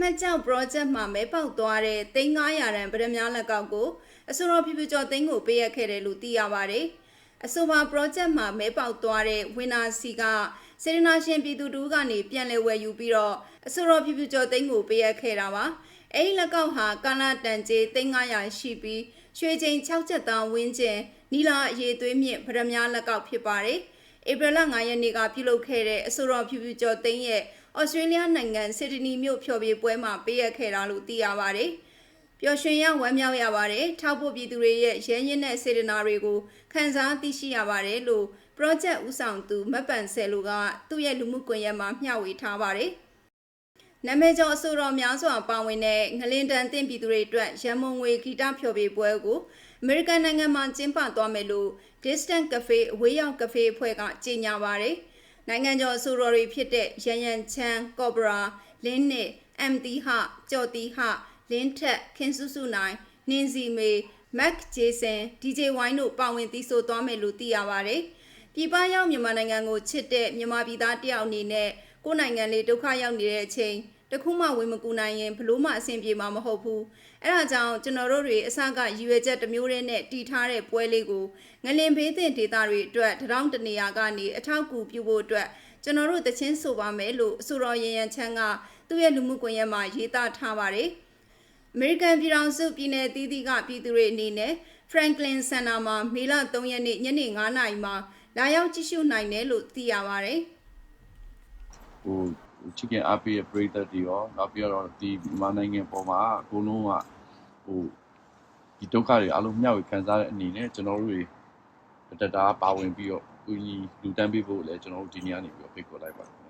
မှတ်ကြောက် project မှာမဲပေါက်သွားတဲ့3900ရန်ဗရမ ्या လက်ကောက်ကိုအစိုးရဖြူဖြူကျော်သိန်းကိုပေးရခဲ့တယ်လို့သိရပါတယ်။အဆိုပါ project မှာမဲပေါက်သွားတဲ့ဝင်းနာစီကစေရနာရှင်ပြည်သူတူကနေပြန်လည်ဝယ်ယူပြီးတော့အစိုးရဖြူဖြူကျော်သိန်းကိုပေးရခဲ့တာပါ။အဲဒီလက်ကောက်ဟာကာနာတန်ကျေး3900ရှိပြီးရွှေချိန်6ချက်သားဝင်းကျင်နီလာအရေးသွေးမြင့်ဗရမ ्या လက်ကောက်ဖြစ်ပါတယ်။ဧပြီလ9ရက်နေ့ကပြုလုပ်ခဲ့တဲ့အဆိုတော်ဖြူဖြူကျော်သိန်းရဲ့ ဩစတြေးလျနိုင်ငံစစ်ဒနီမြို့ဖျော်ဖြေပွဲမှာပေးအပ်ခဲ့တာလို့သိရပါတယ်။ပျော်ရွှင်ရဝမ်းမြောက်ရပါတယ်။ထောက်ပို့ပြည်သူတွေရဲ့ရဲရင့်တဲ့စေတနာတွေကိုခံစားသိရှိရပါတယ်လို့ project ဦးဆောင်သူမတ်ပန်ဆယ်လူကသူ့ရဲ့လူမှုကွန်ရက်မှာမျှဝေထားပါတယ်။နာမည်ကျော်အဆိုတော်များစွာပါဝင်တဲ့ငလင်တန်တင့်ပြည်သူတွေအတွက်ရန်မုံငွေဂီတဖျော်ဖြေပွဲကိုအမေရိကန်နိုင်ငံမှာကျင်းပသွားမယ်လို့ Distant Cafe အဝေးရောက်ကဖေးအဖွဲ့ကကြေညာပါတယ်။ နိုင်ငံကျော်အဆိုတော်တွေဖြစ်တဲ့ရန်ရန်ချမ်းကော့ဘရာလင်းနစ်အမ်တီဟကြော်တီဟလင်းထက်ခင်စုစုနိုင်နင်းစီမေမက်ဂျေဆန် DJ ဝိုင်းတို့ပါဝင်သီးဆိုသွားမယ်လို့သိရပါတယ်။ပြည်ပရောက်မြန်မာနိုင်ငံကိုချစ်တဲ့မြန်မာပြည်သားတယောက်အနေနဲ့ကိုယ်နိုင်ငံလေးဒုက္ခရောက်နေတဲ့အချိန် တခုမှဝင်မကူနိုင်ရင်ဘလို့မှအဆင်ပြေမှာမဟုတ်ဘူးအဲဒါကြောင့်ကျွန်တော်တို့တွေအစကရည်ရွယ်ချက်တစ်မျိုးတည်းနဲ့တီထားတဲ့ပွဲလေးကိုငလင်ဘေးတင်ဒေတာတွေအတွက်တရောင်းတနေရာကနေအထောက်အကူပြုဖို့အတွက်ကျွန်တော်တို့တချင်းဆိုပါမယ်လို့အဆိုတော်ရန်ရန်ချမ်းကသူ့ရဲ့လူမှုကွန်ရက်မှာရေးသားထားပါတယ်အမေရိကန်ပြည်ထောင်စုပြည်နယ်သီးသီးကပြည်သူတွေအနေနဲ့ Franklin Center မှာမေလ3ရက်နေ့ညနေ9:00နာရီမှာလာရောက်ကြည့်ရှုနိုင်တယ်လို့သိရပါတယ်။ဟို chicken အပေးရပရိသတ်တွေရောနောက်ပြီးတော့ဒီမြန်မာနိုင်ငံပေါ်မှာအကုန်လုံးကဟိုဒီဒုက္ခတွေအလုံးမျှဝေခံစားတဲ့အနေနဲ့ကျွန်တော်တို့တွေတတတာပါဝင်ပြီးတော့ကိုကြီးလူတန်းပေးဖို့လည်းကျွန်တော်တို့ဒီနေ့ကနေပြီးတော့ဖိတ်ခေါ်လိုက်ပါတယ်